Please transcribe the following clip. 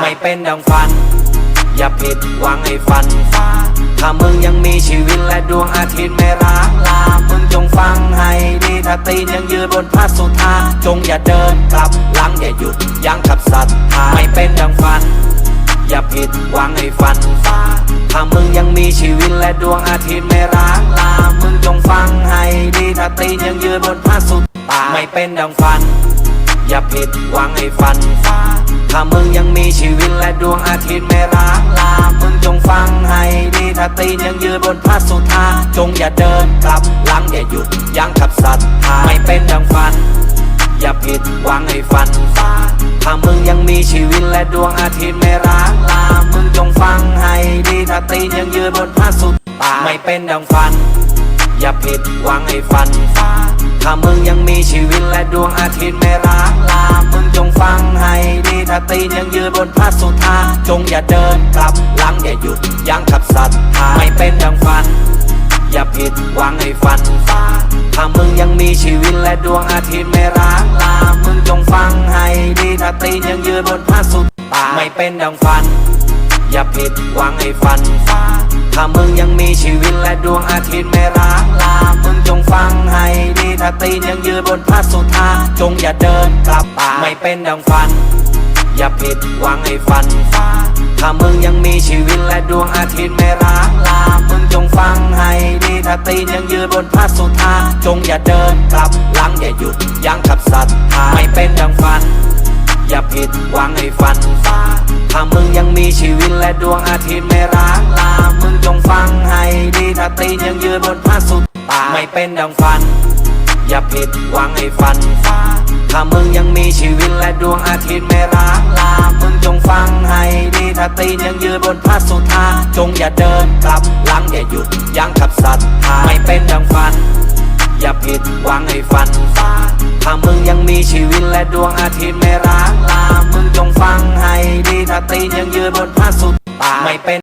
ไม่เป็นดังฝัน อย่าผิดหวังให้ฝันฟ้า ถ้ามึงยังมีชีวิตและดวงอาทิตย์ไม่ร้างลา มึงจงฟังให้ดีถ้าตีนยังยืนบนพระสุธาจงอย่าเดินกลับหลังอย่าหยุดยั้งขับศรัทธาไม่เป็นดังฝัน อย่าผิดหวังให้ฝันฟ้า ถ้ามึงยังมีชีวิตและดวงอาทิตย์ไม่ร้างลา มึงจงฟังให้ดีถ้าตีนยังยืนบนพระสุธาไม่เป็นดังฝัน อย่าผิดหวังให้ฝันฟ้าถ้ามึงยังมีชีวิตและดวงอาทิตย์ไม่ร้างลา มึงจงฟังให้ดีถ้าตีนยังยืนบนพระสุธาจงอย่าเดินกลับหลังอย่าหยุดยั้งขับศรัทธาไม่เป็นดังฝัน อย่าผิดหวังให้ฝันฟ้าถ้ามึงยังมีชีวิตและดวงอาทิตย์ไม่ร้างลา มึงจงฟังให้ดีถ้าตีนยังยืนบนพระสุธาไม่เป็นดังฝัน อย่าผิดหวังให้ฝันฟ้า ถ้ามึงยังมีชีวิตและดวงอาทิตย์ไม่ร้างลา มึงจงฟังให้ดีถ้าตีนยังยืนบนพระสุธา จงอย่าเดินกลับหลังอย่าหยุดยั้งขับศรัทธาไม่เป็นดังฝัน อย่าผิดหวังให้ฝันฟ้า ถ้ามึงยังมีชีวิตและดวงอาทิตย์ไม่ร้างลา มึงจงฟังให้ดีถ้าตีนยังยืนบนพระสุธาไม่เป็นดังฝัน อย่าผิดหวังให้ฝันฟ้า ถ้ามึงยังมีชีวิตและดวงอาทิตย์ไม่ร้างลา ตีนยังยืนบนพระสุธาจงอย่าเดินกลับป่าไม่เป็นดังฝัน อย่าผิดหวังให้ฝันฟ้าถ้ามึงยังมีชีวิตและดวงอาทิตย์ไม่ร้างลา มึงจงฟังให้ดีถ้าตีนยังยืนบนพระสุธาจงอย่าเดินกลับหลังอย่าหยุดยั้งขับศรัทธาไม่เป็นดังฝัน อย่าผิดหวังให้ฝันฟ้าถ้ามึงยังมีชีวิตและดวงอาทิตย์ไม่ร้างลา มึงจงฟังให้ดีถ้าตีนยังยืนบนพระสุธาไม่เป็นดังฝัน อย่าผิดหวังให้ฝันฟ้าถ้ามึงยังมีชีวิตและดวงอาทิตย์ไม่ร้างลา มึงจงฟังให้ดีถ้าตีนยังยืนบนพระสุธาจงอย่าเดินกลับหลังอย่าหยุดยั้งขับศรัทธาไม่เป็นดังฝัน อย่าผิดหวังให้ฝันฟ้าถ้ามึงยังมีชีวิตและดวงอาทิตย์ไม่ร้างลา มึงจงฟังให้ดีถ้าตีนยังยืนบนพระสุธาไม่เป็น